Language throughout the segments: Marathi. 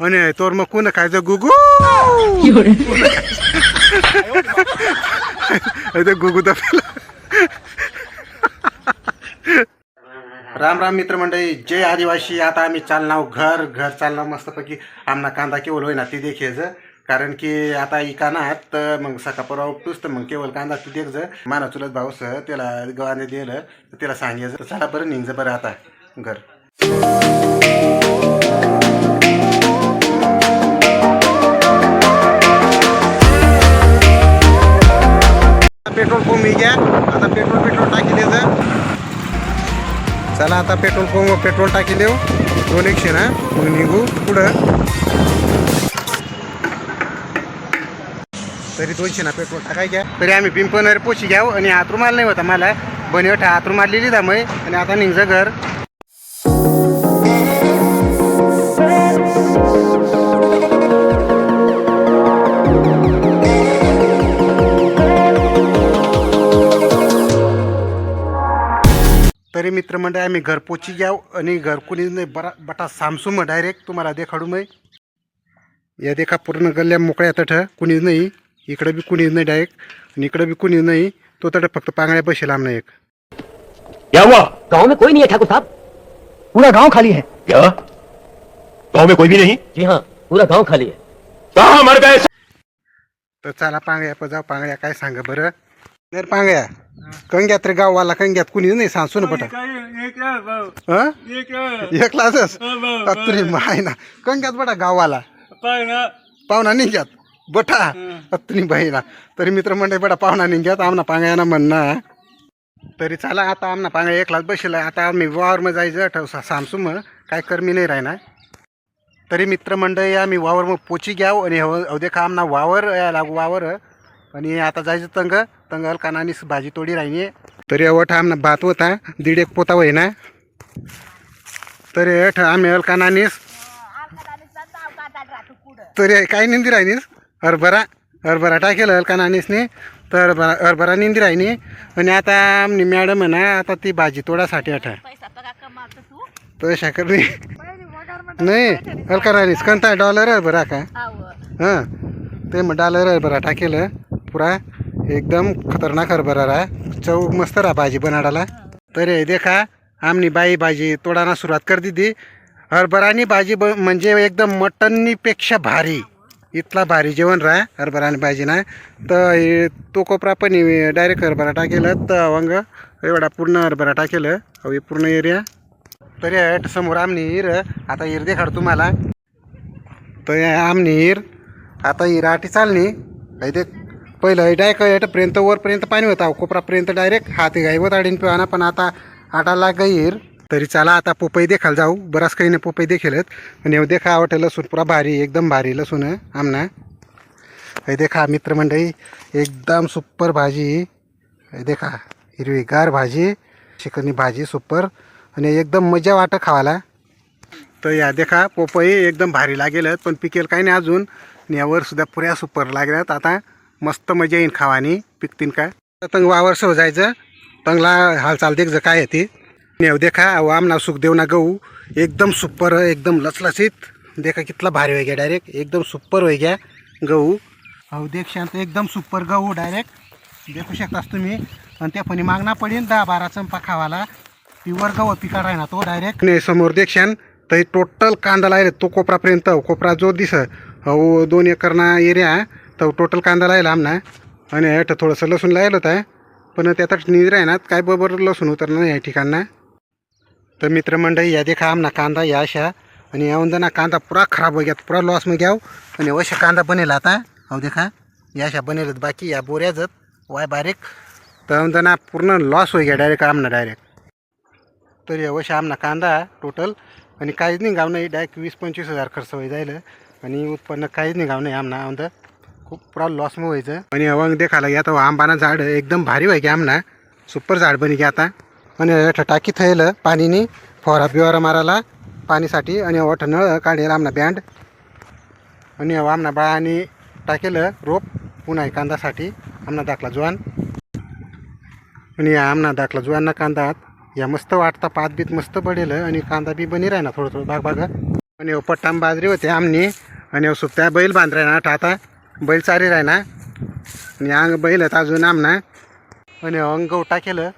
आणि तोर मग कोण खायचं? गुगू! ते गुगू दफेला राम राम मित्रमंडळी जय आदिवासी. आता आम्ही चालणार घर. घर चालणार मस्तपैकी. आमना कांदा केवळ होईना ती देखेज कारण की आता इकानात तर मग सका परवा उपटूस तर मग केवळ कांदा ती देख माना चुलत भाऊ सह त्याला गव्हाने दिलं तर त्याला सांगायचं चला बरं निघ बरं आता घर. पेट्रोल पंप घ्या. आता पेट्रोल पेट्रोल टाकी द्यायचं चला आता पेट्रोल पंप पेट्रोल टाकी देऊ. दोन एकशे ना? मग निघू पुढं. तरी दोनशे ना पेट्रोल टाकाय घ्या. तरी आम्ही पिंपणवर पोची घ्याव आणि हातरुमाल नाही होता मला. बनेवठा आतरू लिहिली दामय मग. आणि आता निघचं घर. तरी मित्रमंडळ आम्ही घरपोची घ्याव आणि घर कुणीच नाही बरा बटा सामसूम डायरेक्ट तुम्हाला देखाडू मै. या देखा पूर्ण गल्ल्या मोकळ्या तठ कुणीच नाही इकडं बी कुणीच नाही डायरेक्ट आणि इकडं बी कुणीच नाही तो तट फक्त पांगळ्या बसेल आमना एक. गांव में कोई नहीं है ठाकुर साहब। पूरा गांव खाली है। क्या? गांव में कोई भी नहीं? जी हाँ पूरा गांव खाली है। कहा मर गए? तर चला पांगळ्या पण जाऊ पांगळ्या काय सांगा बरं? तर पांगळ्या कंग्यात तर गाववाला कंग्यात कुणीच नाही सांसू ना पटा हं? एकलाच अत्तरी माय ना. कंग्यात बटा गाववाला. पाहुणा. निघ्यात बटा अत्तनी बहिणा तरी मित्र मंडळी बडा पाहुणा निघ्यात आमना पांगळ्याना म्हणणं. तरी चला आता आमना पांगळ्या एकलाच बसेल आता आम्ही वावरमा जायचं ठेव सामसू मग काय कर्मी नाही राहणार तरी मित्रमंडळी आम्ही वावर मग पोची घ्याव आणि अवदे का आमना वावर या लागू वावर. आणि आता जायचं तंग. तंगल कानानी भाजी तोडी राहिनी तरी अवठ आमना भात होता दीड एक पोता होय ना तरी अठ आम्ही अलकानानीस तरी काय निंदी राहिनीस हरभरा हरभरा टाकेल अलकानानीसने तर हरभरा निंदी राहिनी. आणि आता आमनी मॅडम ना आता ती भाजी तोडासाठी अठा तू करणे नाही अलकानानीस कंता डॉलर हरभरा का? हां. ते मग डॉलर हरभरा टाकेल पुरा. एकदम खतरनाक हरभरा राहा. चव मस्त रहा भाजी बनाडाला. तर हे देखा आमनी बाई भाजी तोडाना सुरुवात कर दिली हरभरानी भाजी ब म्हणजे एकदम मटननीपेक्षा भारी. इथला भारी जेवण रा हरभरानी भाजी ना तर तो कोपरा पण डायरेक्ट हरभरा टाकेलं. तर वांग एवढा पूर्ण हरभरा टाकेलं. हे पूर्ण एरिया तर हट समोर आमनी हिर. आता हिर देखाड तुम्हाला. तर आमनी हिर. आता ही आटी चालणी हे देख पहिलं डायक हेटपर्यंत वरपर्यंत पाणी होता. कोपरापर्यंत डायरेक्ट हाती गायवत ताडीन पिवाना पण आता आटाला गैर तरी चला आता पोपई देखाल जाऊ. बराच काही नाही पोपई देखेलत आणि हे देखा आवडतं लसूण पुरा भारी एकदम भारी लसूण आमना हे देखा मित्रमंडळी एकदम सुपर भाजी. हे देखा हिरवीगार भाजी चिकनी भाजी सुपर. आणि एकदम मजा वाटं खावायला. तर या देखा पोपई एकदम भारी लागेलत पण पिकेल काही नाही अजून. आणि यावर सुद्धा पुऱ्या सुपर लागल्यात. आता मस्त मजा येईन खावानी पिकतीन का तंग वावर सह जायचं तंगला हालचाल देख काय येते. नेव देखा अहो आमना सुखदेव ना गहू. एकदम सुपर एकदम लचलचीत देखा कितला भारी होय गया डायरेक्ट एकदम सुपर होय गया गहू. अहो देख शांत एकदम सुपर गहू डायरेक्ट देखू शकतास तुम्ही. आणि त्या फणी मागणा पडीन दहा बारा चंपा खावाला. प्युअर गहू पिका राहणार तो डायरेक्ट नाही समोर देखशान तर टोटल कांदा लायला तो कोपरापर्यंत. कोपरा जो दिस अहो दोन एकरना एरिया. तर टोटल कांदा लायला आमना आणि हेठ थोडंसं लसूण लायलं होतं. पण त्यात निद्रा आहे ना काय बरोबर लसूण उतरलं नाही या ठिकाणना. तर मित्रमंडळी या देखा आमना कांदा या अशा. आणि यावून ना कांदा पुरा खराब हो गया पुरा लॉस मग घ्याव. आणि अशा कांदा बनेल आता. अहो देखा. या अशा बनेलत बाकी या बोऱ्याजत. वाय बारीक. तर ना पूर्ण लॉस होई घ्या डायरेक्ट आमना डायरेक्ट या अवश्य आमना कांदा टोटल आणि काहीच नाही गाव नाही. डायरेक्ट वीस पंचवीस हजार खर्च होई जायलं. आणि उत्पन्न काहीच नाही गाव नाही आमना आमदा खूप पुरा लॉस मग व्हायचं आणि अवंग देखाला घ्या तर हो, आंबाना झाड एकदम भारी व्हाय की आमना. सुपर झाड बनी घ्या आता. आणि हेठ टाकी थैल पाणीनी फवारा बिवारा मारायला पाणीसाठी आणि वठ नळ काढेल आमना बँड. आणि आमना बाळानी टाकेलं रोप पुन्हा कांदासाठी. आमना दाखला जुवान. आणि या आमना दाखला जुवांना कांदात या मस्त वाटता पात बीत मस्त पडेल आणि कांदा बी बनी राहिना थोडं थोडं बाग बाग आणि पट्टाम बाजरी होते आमनी. आणि सुप्त्या बैल बांध राय आता. बैल चारी राय ना? आणि अंग बैल आहेत अजून आमना. आणि अंग गवटा केलं.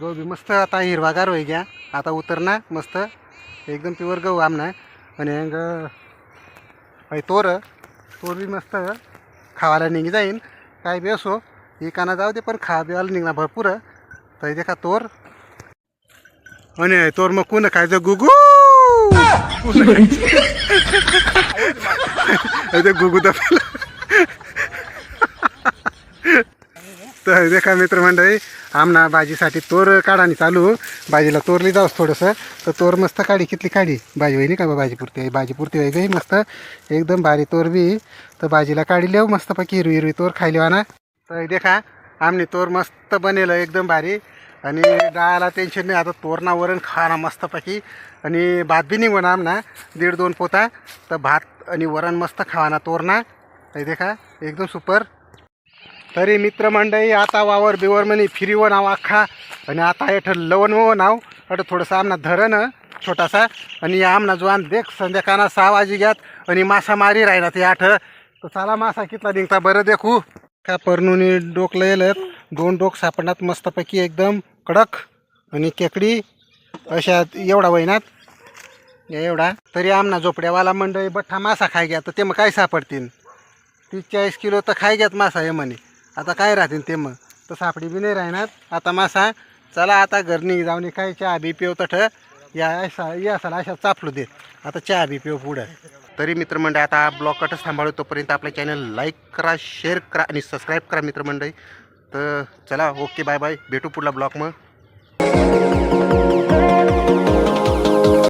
गहू बी मस्त आता हिरवागार होई घ्या आता उतरना मस्त. एकदम प्युअर गहू आमना. आणि अंग तोर. तोर बी मस्त. खावायला निघी जाईन. काय बी असो काना जाऊ दे पण खा बिवायला निघणार भरपूर. तर देखा तोर. आणि तोर मग कोण जो गुगू! ते गुगू दफाला तर देखा मित्रमंडळी आमना भाजीसाठी तोर काढानी चालू. भाजीला तोरली जाऊस थोडंसं. तर तोर मस्त काढी कितली काढी? भाजी होई नाही का बा भाजीपुरती भाजीपुरती होई गई मस्त. एकदम भारी तोर बी. तर भाजीला काढी लेऊ मस्तपैकी हिरवी हिरवी तोर खायली आणा तर देखा आमने तोर मस्त बनेलं एकदम भारी. आणि डाळाला टेन्शन नाही आता तोरणा वरण खाना मस्तपैकी. आणि भात बी निघून आमना दीड दोन पोता. तर भात आणि वरण मस्त खावाना तोरणा देखा एकदम सुपर. तरी मित्रमंडळी आता वावर बिवर म्हणे फिरीव नाव अख्खा आणि आता हेठ लवण हो नाव. अट थोडंसं आमना धरण छोटासा. आणि आमना जो आम देख संध्याकाळना सहा वाजी घ्यात आणि मासा मारी राहिला ते आठ. तर चला मासा कितला निघता बरं देखू. का परनुनी डोकलं येलं दोन डोक सापडणार मस्तपैकी एकदम. कडक. आणि केकडी. अशा एवढा वहिनात. या एवढा. तरी आमना झोपड्यावाला मंडळी बठ्ठा मासा खाय घ्या तर ते मग काय सापडतील तीस चाळीस किलो तर खाय घ्यात मासा हे म्हणे. आता काय राहतील ते मग? तर सापडी बी नाही राहणार. आता मासा चला आता घरनी जाऊन काय चहा बी पिव तठ. या असा या असाला अशा चापलू दे आता चहा बी पिव पुढं. तरी मित्रमंडळी आता ब्लॉकटच थांबाळू तोपर्यंत आपल्या चॅनल लाईक करा शेअर करा आणि सबस्क्राईब करा मित्रमंडळी. तर चला ओके बाय बाय भेटू पुढला ब्लॉग मग.